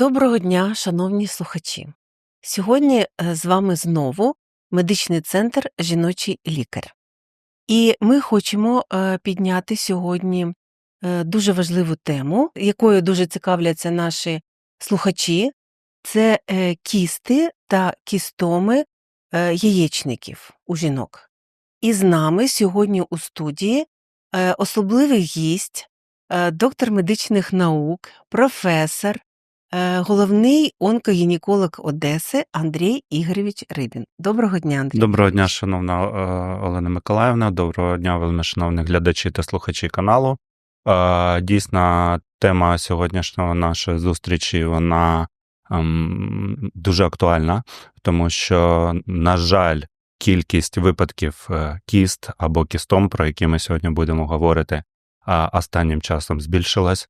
Доброго дня, шановні слухачі. Сьогодні е, з вами знову медичний центр Жіночий лікар. І ми хочемо е, підняти сьогодні е, дуже важливу тему, якою дуже цікавляться наші слухачі це кісти та кістоми яєчників у жінок. І з нами сьогодні у студії особливий гість, доктор медичних наук, професор. Е, головний онкогінеколог Одеси Андрій Ігорович Рибін. Доброго дня, Андрій. Доброго дня, шановна е, Олена Миколаївна. Доброго дня, вельми шановні глядачі та слухачі каналу. Е, дійсно, тема сьогоднішнього нашої зустрічі вона ем, дуже актуальна, тому що, на жаль, кількість випадків кіст або кістом, про які ми сьогодні будемо говорити, останнім часом збільшилась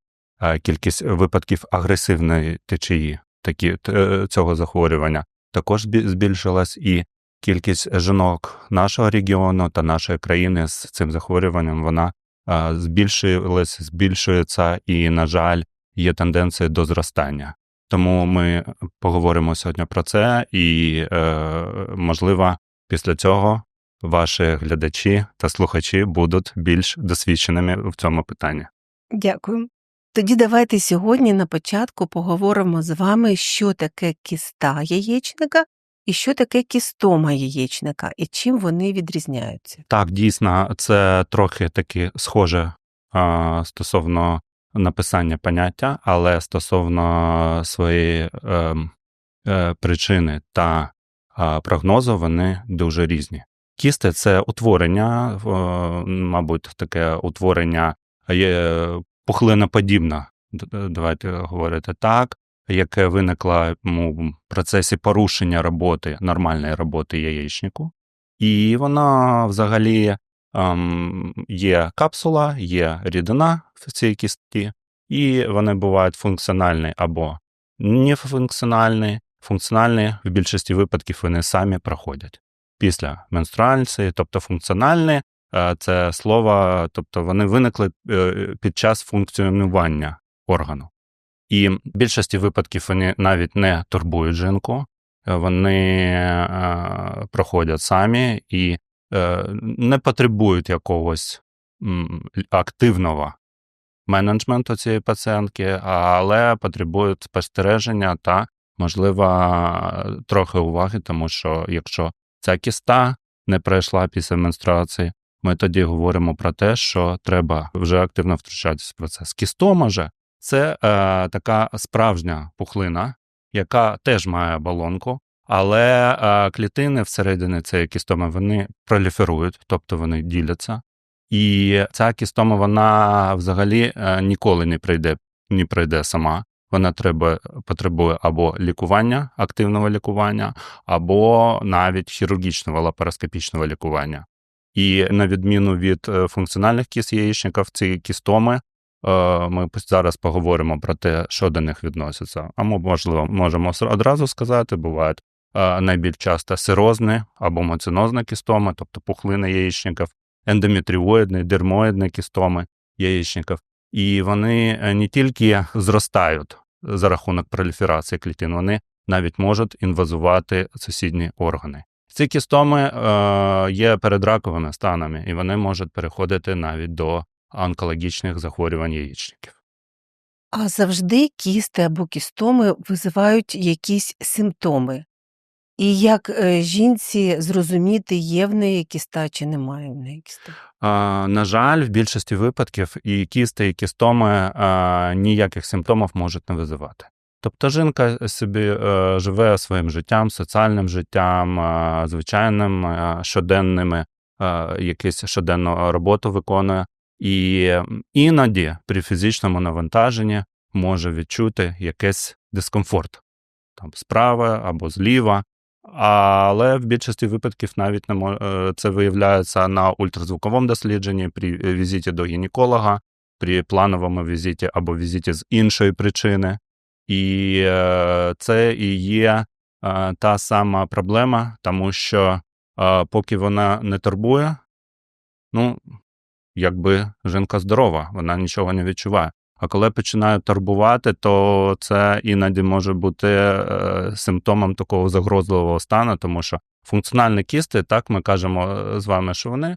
кількість випадків агресивної течії такі, е, цього захворювання також збільшилась, і кількість жінок нашого регіону та нашої країни з цим захворюванням вона збільшилась, збільшується, і, на жаль, є тенденція до зростання. Тому ми поговоримо сьогодні про це, і, е, можливо, після цього ваші глядачі та слухачі будуть більш досвідченими в цьому питанні. Дякую. Тоді давайте сьогодні на початку поговоримо з вами, що таке кіста яєчника і що таке кістома яєчника, і чим вони відрізняються. Так, дійсно, це трохи таки схоже а, стосовно написання поняття, але стосовно своєї е, е, причини та е, прогнозу вони дуже різні. Кісти це утворення, мабуть, таке утворення є пухлиноподібна, давайте говорити так, яке виникло в процесі порушення роботи, нормальної роботи яєчнику. І вона взагалі ем, є капсула, є рідина в цій кісті, і вони бувають функціональні або нефункціональні. Функціональні в більшості випадків вони самі проходять після менструації, тобто функціональні Е, це слова, тобто вони виникли е, під час функціонування органу. І в більшості випадків вони навіть не турбують жінку, е, вони проходять самі і не потребують якогось активного менеджменту цієї пацієнтки, але потребують спостереження та, можливо, трохи уваги, тому що якщо ця кіста не пройшла після менструації, ми тоді говоримо про те, що треба вже активно втручатися в процес. Кістома же це е, така справжня пухлина, яка теж має балонку, але е, клітини всередині цієї кістоми вони проліферують, тобто вони діляться. І ця кістома вона взагалі е, ніколи не прийде, не прийде сама. Вона треба потребує або лікування, активного лікування, або навіть хірургічного лапароскопічного лікування. І на відміну від е, функціональних кіст яєчників, ці кістоми. Е, ми зараз поговоримо про те, що до них відноситься. А ми, можливо, можемо одразу сказати, бувають е, найбільш часто сирозні або моцинозні кістоми, тобто пухлини яєчників, ендометріоїдні, дермоїдні кістоми яєчників. І вони не тільки зростають за рахунок проліферації клітин, вони навіть можуть інвазувати сусідні органи. Ці кістоми е, є передраковими станами, і вони можуть переходити навіть до онкологічних захворювань яєчників. А завжди кісти або кістоми визивають якісь симптоми. І як е, жінці зрозуміти, є в неї кіста чи немає в неї кіста? На жаль, в більшості випадків і кісти, і кістоми а, ніяких симптомів можуть не визивати. Тобто жінка собі е, живе своїм життям, соціальним життям, е, звичайним, е, щоденними, якусь щоденну роботу виконує, і іноді при фізичному навантаженні може відчути якийсь дискомфорт там справа або зліва. Але в більшості випадків навіть не мож... це виявляється на ультразвуковому дослідженні при візиті до гінеколога, при плановому візиті або візиті з іншої причини. І е, це і є е, та сама проблема, тому що е, поки вона не турбує, ну, якби жінка здорова, вона нічого не відчуває. А коли починають турбувати, то це іноді може бути симптомом такого загрозливого стану, тому що функціональні кісти, так ми кажемо з вами, що вони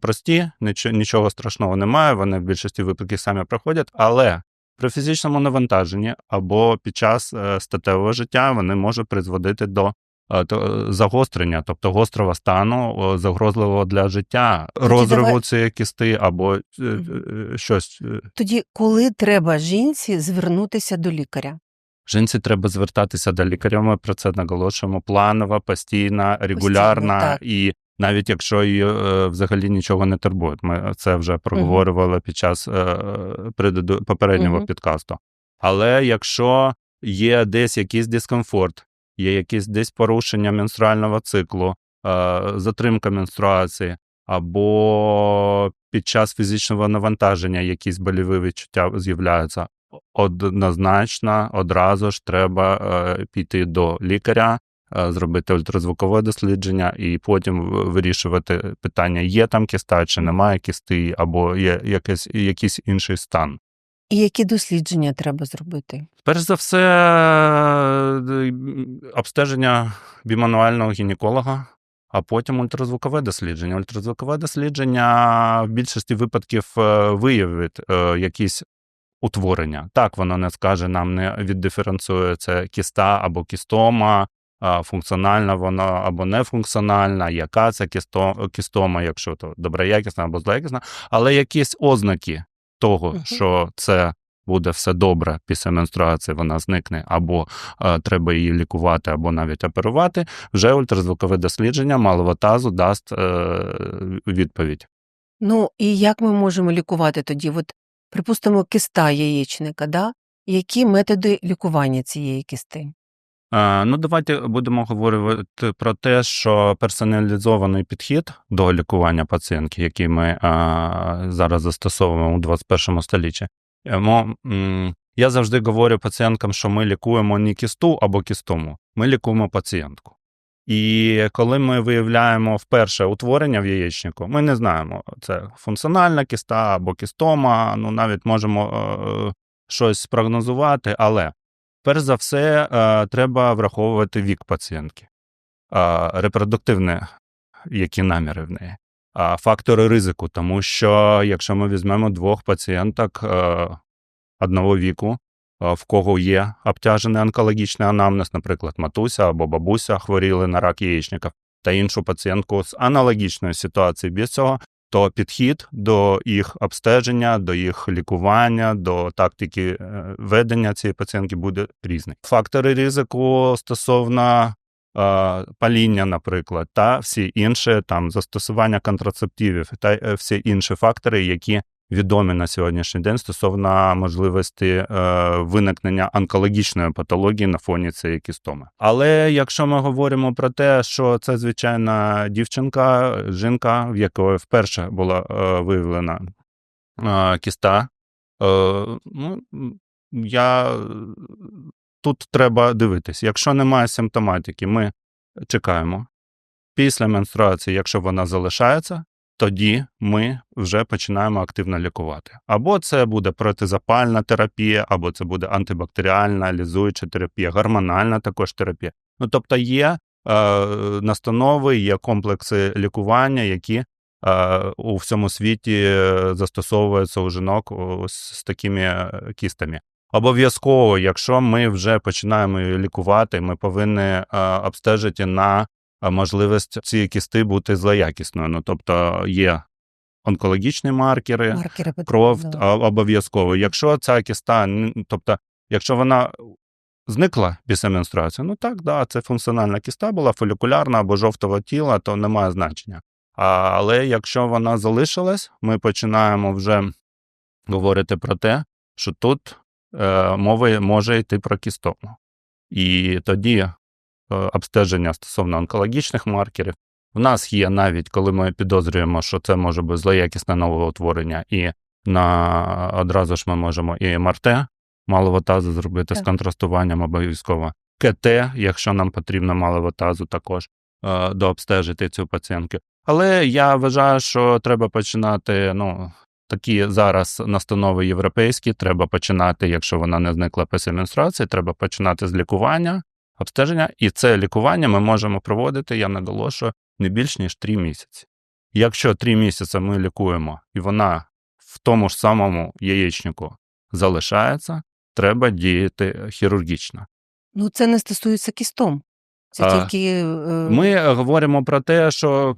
прості, нічого страшного немає, вони в більшості випадків самі проходять, але при фізичному навантаженні або під час е, статевого життя вони можуть призводити до е, загострення, тобто гострого стану, загрозливого для життя, розриву давай- цієї кісти або е, е, щось. е, Тоді, коли треба жінці звернутися до лікаря? Жінці треба звертатися до лікаря. Ми про це наголошуємо. Планова, постійна, регулярна, так. і навіть якщо її е, взагалі нічого не турбує. Ми це вже проговорювали під час е, попереднього підкасту. Але якщо є десь якийсь дискомфорт, є якісь десь порушення менструального циклу, е, затримка менструації, або під час фізичного навантаження якісь боліві відчуття з'являються, однозначно одразу ж треба е, піти до лікаря, зробити ультразвукове дослідження і потім вирішувати питання, є там кіста чи немає кісти, або є якийсь, якийсь інший стан. І які дослідження треба зробити? Перш за все, е, обстеження бімануального гінеколога, а потім ультразвукове дослідження. Ультразвукове дослідження в більшості випадків е, виявить е, якісь утворення. Так, воно не скаже, нам не віддиференціює це кіста або кістома, функціональна вона або нефункціональна, яка це кісто, кістома, якщо то доброякісна або злоякісна, але якісь ознаки того, що це буде все добре після менструації, вона зникне, або е, треба її лікувати, або навіть оперувати, вже ультразвукове дослідження малого тазу дасть е, відповідь. Ну і як ми можемо лікувати тоді? От, припустимо, киста яєчника, да? які методи лікування цієї кисти? Е, Ну, давайте будемо говорити про те, що персоналізований підхід до лікування пацієнтки, який ми е, зараз застосовуємо у 21 столітті. Я завжди говорю пацієнткам, що ми лікуємо не кісту або кістому, ми лікуємо пацієнтку. І коли ми виявляємо вперше утворення в яєчнику, ми не знаємо, це функціональна кіста або кістома, ну навіть можемо е, щось спрогнозувати, але Перш за все, е, треба враховувати вік пацієнтки, е, репродуктивні які наміри в неї, а фактори ризику, тому що якщо ми візьмемо двох пацієнток е, одного віку, е, в кого є обтяжений онкологічний анамнез, наприклад, матуся або бабуся хворіли на рак яєчника, та іншу пацієнтку з аналогічною ситуацією без цього, то підхід до їх обстеження, до їх лікування, до тактики е, ведення цієї пацієнтки буде різний. Фактори ризику стосовно е, паління, наприклад, та всі інші там застосування контрацептивів та е, всі інші фактори, які відомі на сьогоднішній день стосовно можливості е, виникнення онкологічної патології на фоні цієї кістоми. Але якщо ми говоримо про те, що це звичайна дівчинка, жінка, в якої вперше була е, виявлена е, кіста, ну, я тут треба дивитись. Якщо немає симптоматики, ми чекаємо. Після менструації, якщо вона залишається, тоді ми вже починаємо активно лікувати. Або це буде протизапальна терапія, або це буде антибактеріальна, лізуюча терапія, гормональна також терапія. Ну тобто є е, настанови, є комплекси лікування, які е, у всьому світі е, застосовуються у жінок з, з такими е, кістами. Обов'язково, якщо ми вже починаємо лікувати, ми повинні е, обстежити на можливість цієї кісти бути злоякісною. Ну тобто є онкологічні маркери, Маркери кров да. обов'язково. Якщо ця кіста, тобто, якщо вона зникла після менструації, ну так, да, це функціональна кіста була фолікулярна або жовтого тіла, то немає значення. А, але якщо вона залишилась, ми починаємо вже говорити про те, що тут е, мова може йти про кістому. І тоді обстеження стосовно онкологічних маркерів. У нас є навіть, коли ми підозрюємо, що це може бути злоякісне новоутворення, і на одразу ж ми можемо і МРТ малого тазу зробити з контрастуванням обов'язково. КТ, якщо нам потрібно малого тазу, також е, дообстежити цю пацієнтку. Але я вважаю, що треба починати ну, такі зараз настанови європейські. Треба починати, якщо вона не зникла після менструації, треба починати з лікування, обстеження, і це лікування ми можемо проводити, я наголошую, не більш ніж 3 місяці. Якщо 3 місяці ми лікуємо, і вона в тому ж самому яєчнику залишається, треба діяти хірургічно. Ну, це не стосується кістом. Це тільки. е, Ми говоримо про те, що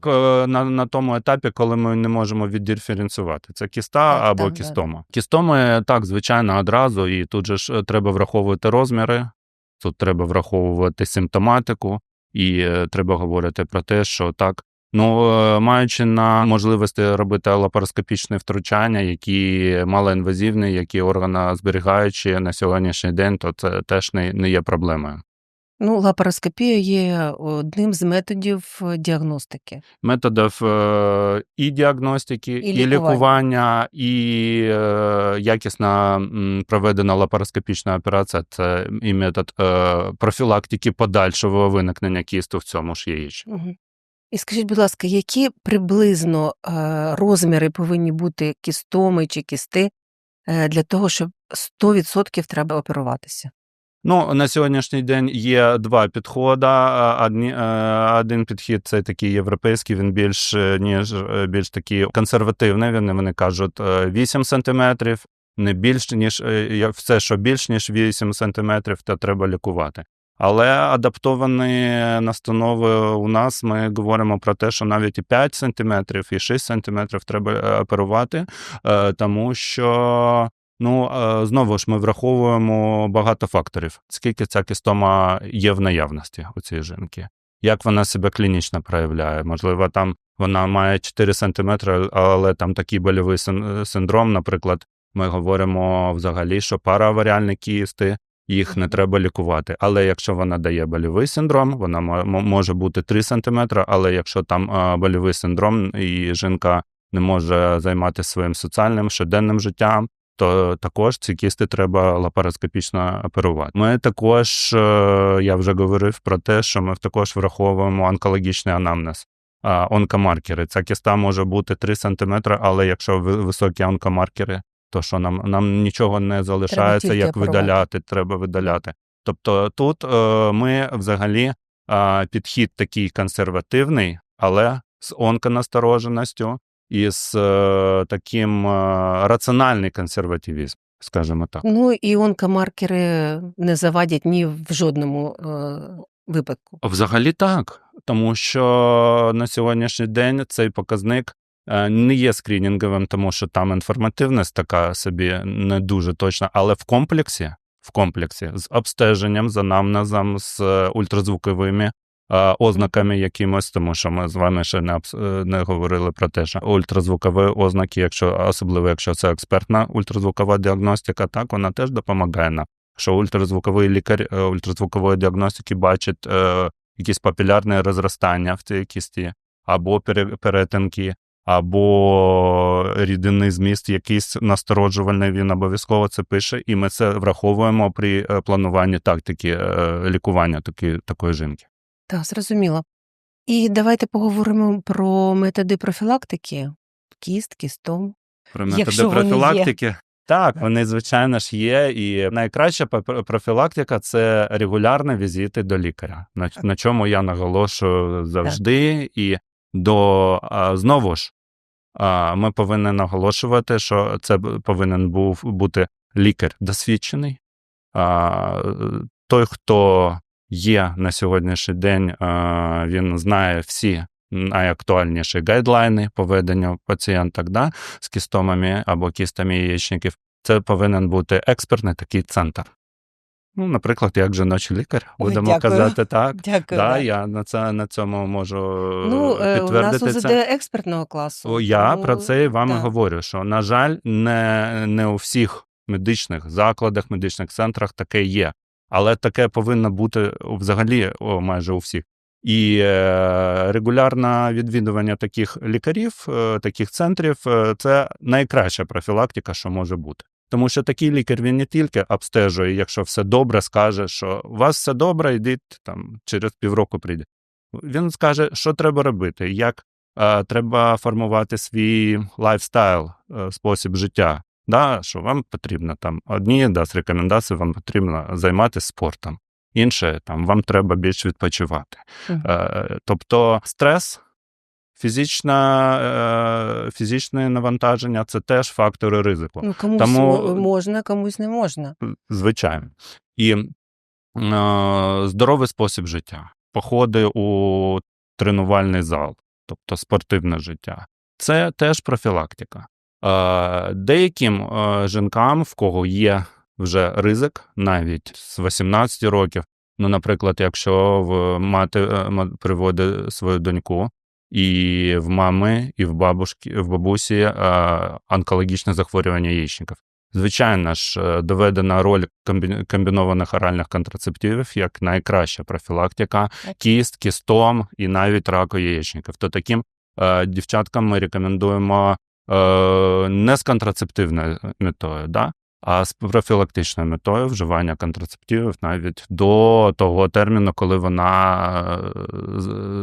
на, на тому етапі, коли ми не можемо віддиференціювати, це кіста Так, або так, кістома. Кістоми так, звичайно, одразу, і тут же ж е, треба враховувати розміри, тут треба враховувати симптоматику, і е, треба говорити про те, що так. Ну, е, маючи на можливості робити лапароскопічне втручання, які малоінвазивні, які органозберігаючі на сьогоднішній день, то це теж не, не є проблемою. Ну, лапароскопія є одним з методів е, діагностики. методів е, і діагностики, І і, лікування. і е, якісна проведена лапароскопічна операція це і метод е, профілактики подальшого виникнення кісту в цьому ж яєчні. Угу. І скажіть, будь ласка, які приблизно е, розміри повинні бути кістоми чи кісти е, для того, щоб 100% треба оперуватися? Ну, на сьогоднішній день є два підходи. Одні, е, один підхід це такий європейський, він більш е, ніж е, більш такий консервативний. Вони, вони кажуть е, 8 сантиметрів, не більш ніж все, що більш ніж 8 сантиметрів, то треба лікувати. Але адаптовані настанови у нас ми говоримо про те, що навіть і 5 сантиметрів, і 6 сантиметрів треба оперувати, тому що Ну, е, знову ж ми враховуємо багато факторів, скільки ця кістома є в наявності у цієї жінки, як вона себе клінічно проявляє. Можливо, там вона має 4 см, але там такий больовий синдром, наприклад, ми говоримо взагалі, що парааваріальні кісти, їх не треба лікувати. Але якщо вона дає больовий синдром, вона мо- мо- може бути 3 см, але якщо там е, больовий синдром і жінка не може займатися своїм соціальним щоденним життям, то також ці кісти треба лапароскопічно оперувати. Ми також, е, я вже говорив про те, що ми також враховуємо онкологічний анамнез. Онкомаркери. Ця кіста може бути 3 см, але якщо ви- високі онкомаркери, то що нам, нам нічого не залишається, як видаляти, треба видаляти. Тобто тут е, ми взагалі е, підхід такий консервативний, але з онконастороженістю і з е, таким е, раціональний консервативізм, скажімо так. Ну і онкомаркери не завадять ні в жодному е, випадку. Взагалі так, тому що на сьогоднішній день цей показник е, не є скринінговим, тому що там інформативність така собі не дуже точна, але в комплексі, в комплексі з обстеженням, з анамнезом, з е, ультразвуковими ознаками якимось, тому що ми з вами ще не, е, не говорили про те, що ультразвукові ознаки, якщо особливо якщо це експертна ультразвукова діагностика, так вона теж допомагає нам. Що ультразвуковий лікар е, ультразвукової діагностики бачить е, якісь папілярне розростання в цій кісті, або пере- перетинки, або рідинний зміст, якийсь настороджувальний, він обов'язково це пише, і ми це враховуємо при е, плануванні тактики е, лікування такі, такої жінки. Так, зрозуміло. І давайте поговоримо про методи профілактики. Кіст, кістом. Про Якщо методи вони є. профілактики. Так, вони, звичайно ж, є. І найкраща профілактика це регулярні візити до лікаря, на, на чому я наголошую завжди. І до а, знову ж а, ми повинні наголошувати, що це повинен був бути лікар досвідчений. А, той, хто є на сьогоднішній день, він знає всі найактуальніші гайдлайни по веденню пацієнта да, з кістомами або кістами яєчників. Це повинен бути експертний такий центр. Ну, наприклад, як жіночий лікар, будемо дякую. казати так. Дякую. Да, я на це на цьому можу Ну, е, у нас підтвердити це. експертного класу. О, Я тому, про це і вам да. говорю, що, на жаль, не, не у всіх медичних закладах, медичних центрах таке є. Але таке повинно бути взагалі о, майже у всіх. І е, регулярне відвідування таких лікарів, е, таких центрів е, це найкраща профілактика, що може бути. Тому що такий лікар він не тільки обстежує, якщо все добре, скаже, що у вас все добре, йдіть там через півроку прийде. Він скаже, що треба робити, як е, треба формувати свій лайфстайл, е, спосіб життя. Да, що вам потрібно там одні да, з рекомендацій, вам потрібно займатися спортом. Інше там вам треба більш відпочивати. Е, тобто стрес, фізична, е, фізичне навантаження це теж фактори ризику. Ну, комусь Тому- можна, комусь не можна. Звичайно. І е, здоровий спосіб життя, походи у тренувальний зал, тобто спортивне життя. Це теж профілактика. Е, деяким е, жінкам, в кого є вже ризик, навіть з 18 років, ну, наприклад, якщо в мати е, приводить свою доньку, і в мами, і в бабушки, в бабусі онкологічне захворювання яєчників. Звичайно ж, доведена роль комбінованих оральних контрацептивів як найкраща профілактика кіст, кістом і навіть раку яєчників. То таким дівчаткам ми рекомендуємо не з контрацептивною метою, да? а з профілактичною метою вживання контрацептивів навіть до того терміну, коли вона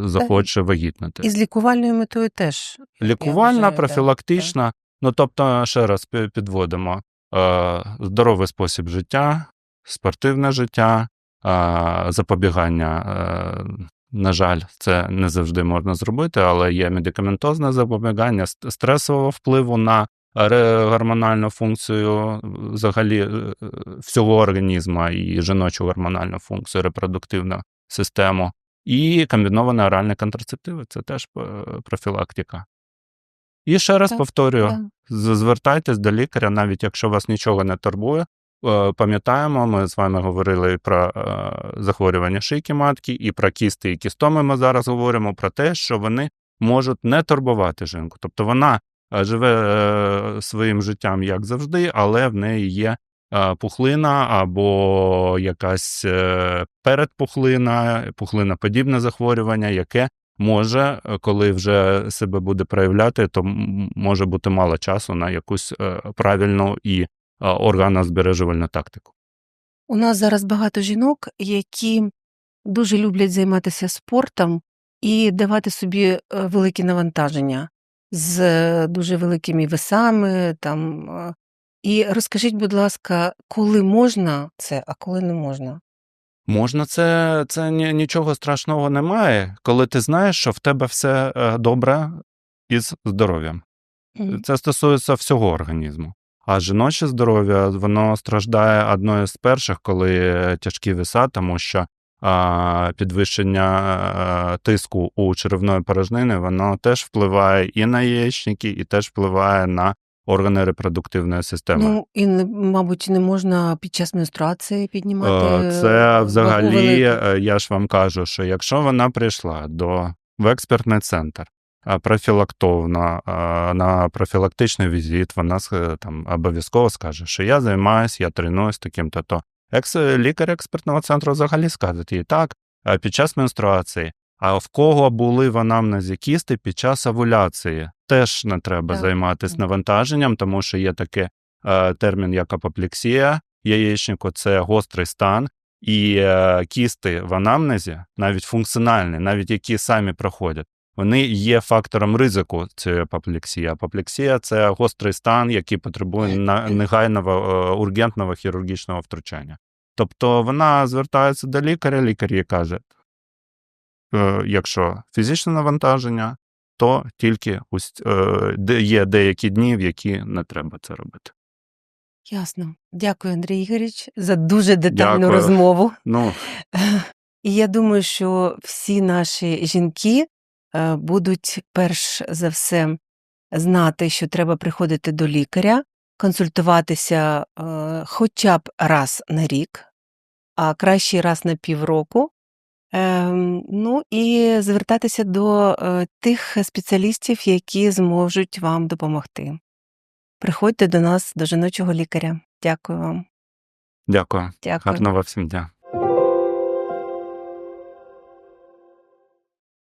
е, захоче вагітнити. І з лікувальною метою теж. Лікувальна, вважаю, профілактична. Ну тобто, ще раз підводимо: е, здоровий спосіб життя, спортивне життя, е, запобігання. На жаль, це не завжди можна зробити, але є медикаментозне запобігання стресового впливу на гормональну функцію взагалі е, всього організму і жіночу гормональну функцію, репродуктивну систему. І комбіновані оральні контрацептиви це теж е, профілактика. І ще раз повторюю: звертайтесь до лікаря, навіть якщо вас нічого не турбує. Е, Пам'ятаємо, ми з вами говорили про е, захворювання шийки матки і про кісти і кістоми. Ми зараз говоримо про те, що вони можуть не турбувати жінку. Тобто вона е, живе своїм життям як завжди, але в неї є пухлина або якась передпухлина, пухлиноподібне захворювання, яке може, коли вже себе буде проявляти, то може бути мало часу на якусь правильну і е, органозбережувальну тактику. У нас зараз багато жінок, які дуже люблять займатися спортом і давати собі е, великі навантаження з е, дуже великими весами. Там. е. І розкажіть, будь ласка, коли можна це, а коли не можна? Можна, це, це нічого страшного немає, коли ти знаєш, що в тебе все добре із здоров'ям. Це стосується всього організму. А жіноче здоров'я воно страждає одною з перших, коли тяжкі веса, тому що підвищення е, тиску у черевної порожнини воно теж впливає і на яєчники, і теж впливає на органи репродуктивної системи. Ну, і, не- мабуть, не можна під час менструації піднімати. Е, Це взагалі, е, я ж вам кажу, що якщо вона прийшла до в експертний центр профілактовно на профілактичний візит, вона там обов'язково скаже, що я займаюся, я тренуюсь таким-то то. Екс лікар експертного центру взагалі скаже їй так, під час менструації. А в кого були в анамнезі кісти під час овуляції, теж не треба Так, займатися навантаженням, тому що є таке е, термін як апоплексія яєчнику, це гострий стан, і е, кісти в анамнезі, навіть функціональні, навіть які самі проходять, вони є фактором ризику цієї апоплексії. Апоплексія це гострий стан, який потребує негайного е, ургентного хірургічного втручання. Тобто вона звертається до лікаря, лікар їй каже, е, якщо фізичне навантаження, то тільки е, є деякі дні, в які не треба це робити. Ясно. Дякую, Андрій Ігоріч, за дуже детальну Дякую. розмову. Ну, І я думаю, що всі наші жінки будуть перш за все знати, що треба приходити до лікаря, консультуватися е, хоча б раз на рік, а краще раз на півроку. Ем, Ну і звертатися до е, тих спеціалістів, які зможуть вам допомогти. Приходьте до нас, до жіночого лікаря. Дякую вам. дякую. Дякую. Гарного всім дня.